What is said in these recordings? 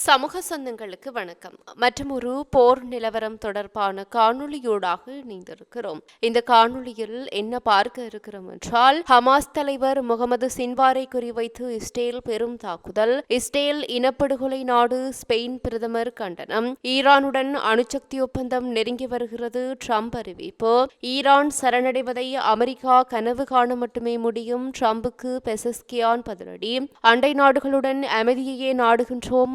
சமூக சொந்தங்களுக்கு வணக்கம். மற்றும் ஒரு போர் நிலவரம் தொடர்பான காணொளியோடாக இணைந்திருக்கிறோம் இந்த காணொளியில் என்ன பார்க்க இருக்கிறோம் என்றால் ஹமாஸ் தலைவர் முகமது சின்வாரை குறிவைத்து இஸ்ரேல் பெரும் தாக்குதல் இஸ்ரேல் இனப்படுகொலை நாடு ஸ்பெயின் பிரதமர் கண்டனம் ஈரானுடன் அணுசக்தி ஒப்பந்தம் நெருங்கி வருகிறது ட்ரம்ப் அறிவிப்பு ஈரான் சரணடைவதை அமெரிக்கா கனவு காண மட்டுமே முடியும் ட்ரம்புக்கு பெசஸ்கியான் பதிலடி அண்டை நாடுகளுடன் அமைதியையே நாடுகின்றோம்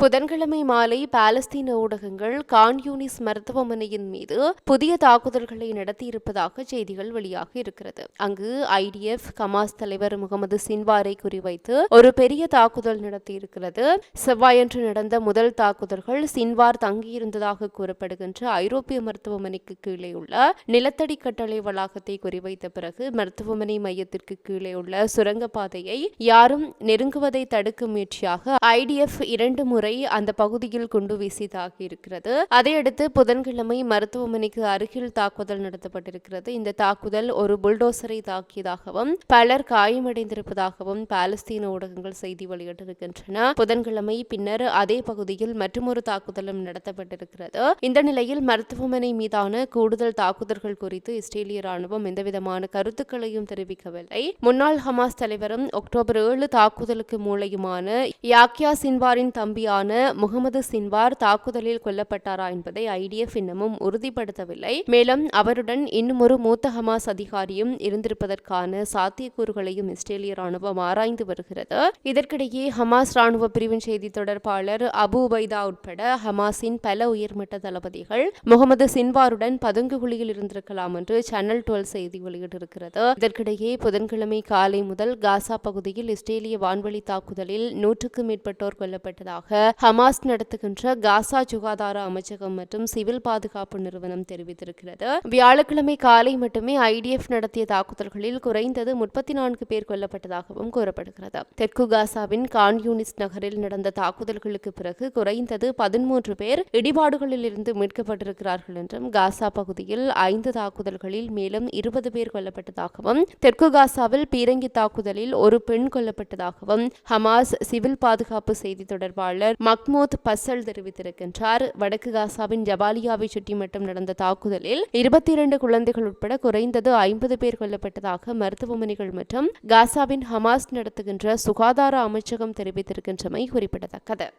புதன்கிழமை மாலை பாலஸ்தீன ஊடகங்கள் கான்யூனிஸ் மருத்துவமனையின் மீது புதிய தாக்குதல்களை நடத்தியிருப்பதாக செய்திகள் வெளியாக இருக்கிறது. அங்கு ஐடிஎஃப் கமாஸ் தலைவர் முகமது சின்வாரை குறிவைத்து ஒரு பெரிய தாக்குதல் நடத்தியிருக்கிறது. செவ்வாயன்று நடந்த முதல் தாக்குதல்கள் சின்வார் தங்கியிருந்ததாக கூறப்படுகின்ற ஐரோப்பிய மருத்துவமனைக்கு கீழே உள்ள நிலத்தடி கட்டளை வளாகத்தை குறிவைத்த பிறகு மருத்துவமனை மையத்திற்கு கீழே உள்ள சுரங்கப்பாதையை யாரும் நெருங்குவதை தடுக்கும் முயற்சியாக ஐடிஎஃப் இரண்டு முறை முறை அந்த பகுதியில் குண்டு வீசி தாக்கியிருக்கிறது அதையடுத்து புதன்கிழமை மருத்துவமனைக்கு அருகில் தாக்குதல் நடத்தப்பட்டிருக்கிறது. இந்த தாக்குதல் ஒரு புல்டோசரை தாக்கியதாகவும் பலர் காயமடைந்திருப்பதாகவும் பாலஸ்தீன ஊடகங்கள் செய்தி வெளியிட்டிருக்கின்றன. புதன்கிழமை பின்னர் அதே பகுதியில் மற்றொரு தாக்குதலும் நடத்தப்பட்டிருக்கிறது. இந்த நிலையில் மருத்துவமனை மீதான கூடுதல் தாக்குதல்கள் குறித்து இஸ்ரேலிய ராணுவம் எந்தவிதமான கருத்துக்களையும் தெரிவிக்கவில்லை. முன்னாள் ஹமாஸ் தலைவரும் அக்டோபர் ஏழு தாக்குதலுக்கு மூளையுமான யாக்கியா சின்வாரின் தம்பியான முகமது சின்வார் தாக்குதலில் கொல்லப்பட்டாரா என்பதை ஐடிஎஃப் இன்னமும் உறுதிப்படுத்தவில்லை. மேலும் அவருடன் இன்னும் ஒரு மூத்த ஹமாஸ் அதிகாரியும் இருந்திருப்பதற்கான சாத்தியக்கூறுகளையும் இஸ்ரேலிய ராணுவம் ஆராய்ந்து வருகிறது. இதற்கிடையே ஹமாஸ் ராணுவ பிரிவின் செய்தி தொடர்பாளர் அபு உபைதா உட்பட ஹமாஸின் பல உயர்மட்ட தளபதிகள் முகமது சின்வாருடன் பதுங்கு குழியில் இருந்திருக்கலாம் என்று சேனல் டுவெல் செய்தி வெளியிட்டிருக்கிறது. இதற்கிடையே புதன்கிழமை காலை முதல் காசா பகுதியில் இஸ்ரேலிய வான்வழி தாக்குதலில் நூற்றுக்கும் மேற்பட்டோர் கொல்லப்பட்டதாக ஹமாஸ் நடத்துகின்ற காசா சுகாதார அமைச்சகம் மற்றும் சிவில் பாதுகாப்பு நிறுவனம் தெரிவித்திருக்கிறது. வியாழக்கிழமை காலை மட்டுமே ஐடிஎஃப் நடத்திய தாக்குதல்களில் குறைந்தது முப்பத்தி நான்கு பேர் கொல்லப்பட்டதாகவும் கூறப்படுகிறது. தெற்கு காசாவின் கான்யூனிஸ் நகரில் நடந்த தாக்குதல்களுக்கு பிறகு குறைந்தது பதிமூன்று பேர் இடிபாடுகளில் இருந்து மீட்கப்பட்டிருக்கிறார்கள் என்றும் காசா பகுதியில் ஐந்து தாக்குதல்களில் மேலும் இருபது பேர் கொல்லப்பட்டதாகவும் தெற்கு காசாவில் பீரங்கி தாக்குதலில் ஒரு பெண் கொல்லப்பட்டதாகவும் ஹமாஸ் சிவில் பாதுகாப்பு செய்தி தொடர்பாளர் மக்மூத் பசல் தெரிவித்திருக்கின்றார். வடக்கு காசாவின் ஜபாலியாவை சுற்றி மட்டும் நடந்த தாக்குதலில் இருபத்தி இரண்டு குழந்தைகள் உட்பட குறைந்தது ஐம்பது பேர் கொல்லப்பட்டதாக மருத்துவமனைகள் மற்றும் காசாவின் ஹமாஸ் நடத்துகின்ற சுகாதார அமைச்சகம் தெரிவித்திருக்கின்றமை குறிப்பிடத்தக்கது.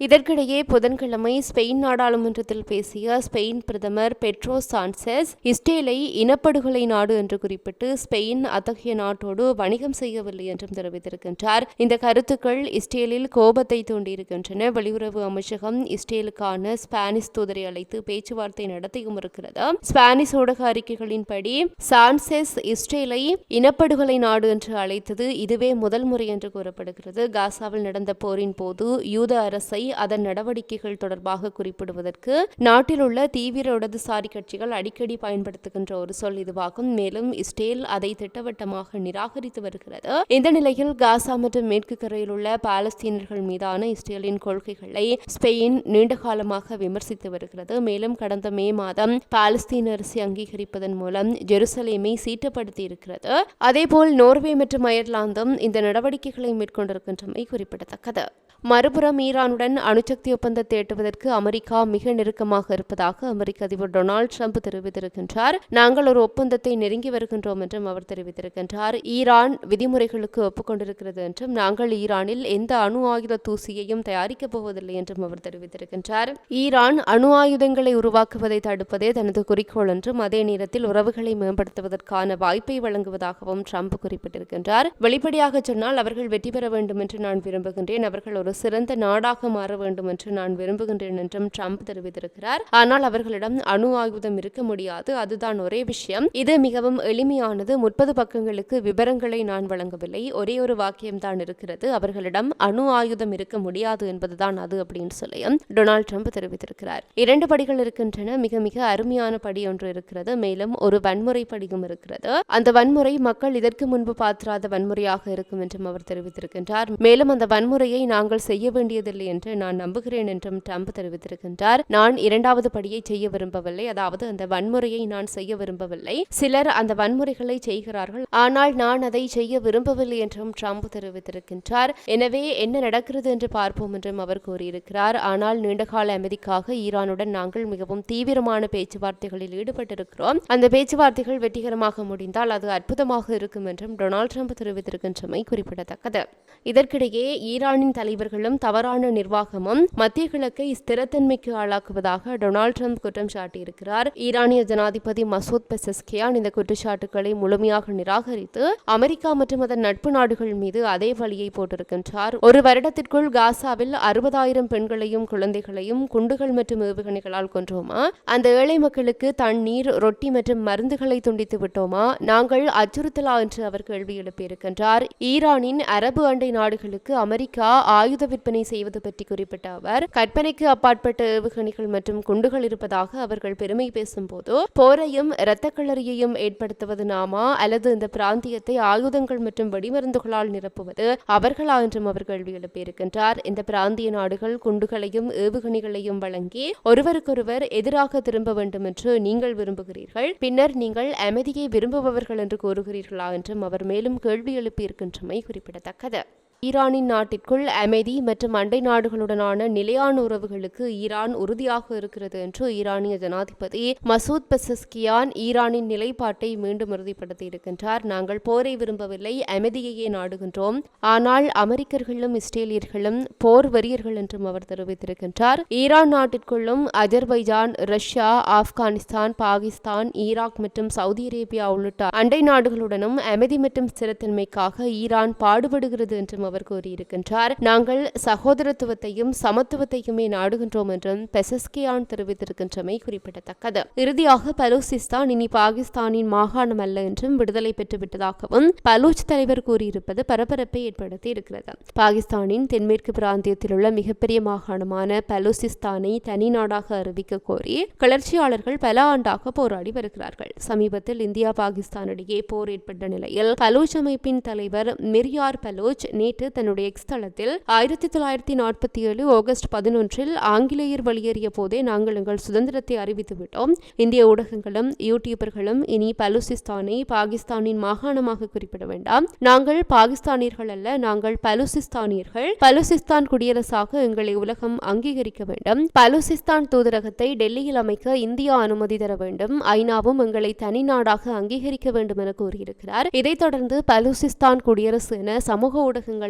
இதற்கிடையே புதன்கிழமை ஸ்பெயின் நாடாளுமன்றத்தில் பேசிய ஸ்பெயின் பிரதமர் பெட்ரோ சான்செஸ் இஸ்ரேலை இனப்படுகொலை நாடு என்று குறிப்பிட்டு ஸ்பெயின் அத்தகைய நாட்டோடு வணிகம் செய்யவில்லை என்றும் தெரிவித்திருக்கின்றார். இந்த கருத்துக்கள் இஸ்ரேலில் கோபத்தை தூண்டியிருக்கின்றன. வெளியுறவு அமைச்சகம் இஸ்ரேலுக்கான ஸ்பானிஷ் தூதரை அழைத்து பேச்சுவார்த்தை நடத்தியும் இருக்கிறது. ஸ்பானிஷ் ஊடக அறிக்கைகளின்படி சான்செஸ் இஸ்ரேலை இனப்படுகொலை நாடு என்று அழைத்தது இதுவே முதல் முறை என்று கூறப்படுகிறது. காசாவில் நடந்த போரின் போது யூத அரசை அதன் நடவடிக்கைகள் தொடர்பாக குறிப்பிடுவதற்கு நாட்டில் உள்ள தீவிர இடதுசாரி கட்சிகள் அடிக்கடி பயன்படுத்துகின்ற ஒரு சொல் இதுவாகும். மேலும் இஸ்ரேல் அதை திட்டவட்டமாக நிராகரித்து வருகிறது. இந்த நிலையில் காசா மற்றும் மேற்கு கரையில் உள்ள பாலஸ்தீனர்கள் மீதான இஸ்ரேலின் கொள்கைகளை ஸ்பெயின் நீண்ட காலமாக விமர்சித்து வருகிறது. மேலும் கடந்த மே மாதம் பாலஸ்தீன அரசு அங்கீகரிப்பதன் மூலம் ஜெருசலேமை சீட்டப்படுத்தி இருக்கிறது. அதேபோல் நோர்வே மற்றும் அயர்லாந்தும் இந்த நடவடிக்கைகளை மேற்கொண்டிருக்கின்றமை குறிப்பிடத்தக்கது. மறுபுறம் ஈரானுடன் அணுசக்தி ஒப்பந்தத்தை எட்டுவதற்கு அமெரிக்கா மிக நெருக்கமாக இருப்பதாக அமெரிக்க அதிபர் டொனால்டு ட்ரம்ப் தெரிவித்திருக்கின்றார். நாங்கள் ஒரு ஒப்பந்தத்தை நெருங்கி வருகின்றோம் என்றும் அவர் தெரிவித்திருக்கின்றார். ஈரான் விதிமுறைகளுக்கு ஒப்புக்கொண்டிருக்கிறது என்றும் நாங்கள் ஈரானில் எந்த அணு ஆயுத தூசியையும் தயாரிக்கப் போவதில்லை என்றும் அவர் தெரிவித்திருக்கின்றார். ஈரான் அணு ஆயுதங்களை உருவாக்குவதை தடுப்பதே தனது குறிக்கோள் என்றும் அதே நேரத்தில் உறவுகளை மேம்படுத்துவதற்கான வாய்ப்பை வழங்குவதாகவும் ட்ரம்ப் குறிப்பிட்டிருக்கின்றார். வெளிப்படையாக சொன்னால் அவர்கள் வெற்றி பெற வேண்டும் என்று நான் விரும்புகின்றேன். அவர்கள் ஒரு ஒரு சிறந்த நாடாக மாற வேண்டும் என்று நான் விரும்புகின்றேன் என்றும் ட்ரம்ப் தெரிவித்திருக்கிறார். ஆனால் அவர்களிடம் அணு ஆயுதம் இருக்க முடியாது. அதுதான் ஒரே விஷயம். இது மிகவும் எளிமையானது. முப்பது பக்கங்களுக்கு விவரங்களை நான் வழங்கவில்லை. ஒரே ஒரு வாக்கியம் தான் இருக்கிறது. அவர்களிடம் அணு ஆயுதம் இருக்க முடியாது என்பதுதான் அது அப்படின்னு சொல்லி டொனால்ட் ட்ரம்ப் தெரிவித்திருக்கிறார். இரண்டு படிகள் இருக்கின்றன. மிக மிக அருமையான படி ஒன்று இருக்கிறது. மேலும் ஒரு வன்முறை படியும் இருக்கிறது. அந்த வன்முறை மக்கள் இதற்கு முன்பு பார்த்திராத வன்முறையாக இருக்கும் என்றும் அவர் தெரிவித்திருக்கின்றார். மேலும் அந்த வன்முறையை நாங்கள் என்னால் செய்ய வேண்டியதில்லை என்று நான் நம்புகிறேன் என்றும் ட்ரம்ப் தெரிவித்திருக்கின்றார். நான் இரண்டாவது படியை செய்ய விரும்பவில்லை. அதாவது அந்த வன்முறையை நான் செய்ய விரும்பவில்லை. சிலர் அந்த வன்முறைகளை செய்கிறார்கள். ஆனால் நான் அதை செய்ய விரும்பவில்லை என்றும் ட்ரம்ப் தெரிவித்திருக்கின்றார். எனவே என்ன நடக்கிறது என்று பார்ப்போம் என்றும் அவர் கூறியிருக்கிறார். ஆனால் நீண்டகால அமைதிக்காக ஈரானுடன் நாங்கள் மிகவும் தீவிரமான பேச்சுவார்த்தைகளில் ஈடுபட்டிருக்கிறோம். அந்த பேச்சுவார்த்தைகள் வெற்றிகரமாக முடிந்தால் அது அற்புதமாக இருக்கும் என்றும் டொனால்ட் ட்ரம்ப் தெரிவித்திருக்கின்றமை குறிப்பிடத்தக்கது. இதற்கிடையே ஈரானின் தலைவர் அதிகாரிகளும் தவறான நிர்வாகமும் மத்திய கிழக்கை ஸ்திரத்தன்மைக்கு ஆளாக்குவதாக டொனால்ட் ட்ரம்ப் குற்றம் சாட்டியிருக்கிறார். ஈரானிய ஜனாதிபதி மசூத் பெசஸ்கியான் இந்த குற்றச்சாட்டுகளை முழுமையாக நிராகரித்து அமெரிக்கா மற்றும் அதன் நட்பு நாடுகள் மீது அதே வழியை போட்டிருக்கின்றார். ஒரு வருடத்திற்குள் காசாவில் அறுபதாயிரம் பெண்களையும் குழந்தைகளையும் குண்டுகள் மற்றும் ஏவுகணைகளால் கொன்றோமா? அந்த ஏழை மக்களுக்கு தண்ணீர் ரொட்டி மற்றும் மருந்துகளை துண்டித்து விட்டோமா? நாங்கள் அச்சுறுத்தலா என்று அவர் கேள்வி எழுப்பியிருக்கின்றார். ஈரானின் அரபு அண்டை நாடுகளுக்கு அமெரிக்கா ஆயுத விற்பனை செய்வது பற்றி குறிப்பிட்ட அவர் கற்பனைக்கு அப்பாற்பட்ட ஏவுகணைகள் மற்றும் குண்டுகள் இருப்பதாக அவர்கள் பெருமை பேசும்போது போரையும் இரத்த களரியையும் ஏற்படுத்துவது நாமா அல்லது இந்த பிராந்தியத்தை ஆயுதங்கள் மற்றும் வெடிமருந்துகளால் நிரப்புவது அவர்களா என்றும் அவர் கேள்வி எழுப்பியிருக்கின்றார். இந்த பிராந்திய நாடுகள் குண்டுகளையும் ஏவுகணைகளையும் வழங்கி ஒருவருக்கொருவர் எதிராக திரும்ப வேண்டும் என்று நீங்கள் விரும்புகிறீர்கள். பின்னர் நீங்கள் அமைதியை விரும்புபவர்கள் என்று கூறுகிறீர்களா என்றும் அவர் மேலும் கேள்வி எழுப்பியிருக்கின்றமை குறிப்பிடத்தக்கது. ஈரானின் நாட்டிற்குள் அமைதி மற்றும் அண்டை நாடுகளுடனான நிலையான உறவுகளுக்கு ஈரான் உறுதியாக இருக்கிறது என்று ஈரானிய ஜனாதிபதி மசூத் பெசஸ்கியான் ஈரானின் நிலைப்பாட்டை மீண்டும் உறுதிப்படுத்தி இருக்கின்றார் நாங்கள் போரை விரும்பவில்லை அமைதியையே நாடுகின்றோம். ஆனால் அமெரிக்கர்களும் இஸ்ரேலியர்களும் போர் வரியர்கள் என்றும் அவர் தெரிவித்திருக்கின்றார். Iran நாட்டிற்குள்ளும் Azerbaijan Russia Afghanistan Pakistan Iraq மற்றும் சவுதி அரேபியா உள்ளிட்ட அண்டை நாடுகளுடனும் அமைதி மற்றும் ஸ்திரத்தன்மைக்காக ஈரான் பாடுபடுகிறது என்றும் அவர் கூறியிருக்கின்றார். நாங்கள் சகோதரத்துவத்தையும் சமத்துவத்தையுமே நாடுகின்றோம் என்றும் பெசஸ்கியான் தெரிவித்திருக்கின்றமை குறிப்பிடத்தக்கது. இறுதியாக பலூசிஸ்தான் இனி பாகிஸ்தானின் மாகாணம் அல்ல என்றும் விடுதலை பெற்றுவிட்டதாகவும் பலூச் தலைவர் கூறியிருப்பது பரபரப்பை ஏற்படுத்தி இருக்கிறது பாகிஸ்தானின் தென்மேற்கு பிராந்தியத்தில் உள்ள மிகப்பெரிய மாகாணமான பலூசிஸ்தானை தனி நாடாக அறிவிக்க கோரி கிளர்ச்சியாளர்கள் பல ஆண்டாக போராடி வருகிறார்கள். சமீபத்தில் இந்தியா பாகிஸ்தான் இடையே போர் ஏற்பட்ட நிலையில் பலூச் அமைப்பின் தலைவர் மிரியார் பலூச் நேற்று வெளியிட்டு தன்னுடைய எக்ஸ் தளத்தில் ஆயிரத்தி தொள்ளாயிரத்தி நாற்பத்தி ஏழு ஆகஸ்ட் பதினொன்றில் ஆங்கிலேயர் வெளியேறிய போதே நாங்கள் எங்கள் சுதந்திரத்தை அறிவித்து விட்டோம். இந்திய ஊடகங்களும் யூடியூபர்களும் இனி பலூசிஸ்தானை பாகிஸ்தானின் மாகாணமாக குறிப்பிட வேண்டாம். நாங்கள் பாகிஸ்தானியர்கள் அல்ல நாங்கள் பலூசிஸ்தானியர்கள். பலூசிஸ்தான் குடியரசாக எங்களை உலகம் அங்கீகரிக்க வேண்டும். பலூசிஸ்தான் தூதரகத்தை டெல்லியில் அமைக்க இந்தியா அனுமதி தர வேண்டும். ஐநாவும் எங்களை தனி நாடாக அங்கீகரிக்க வேண்டும் என கூறியிருக்கிறார். இதைத் தொடர்ந்து பலூசிஸ்தான் குடியரசு என சமூக ஊடகங்கள்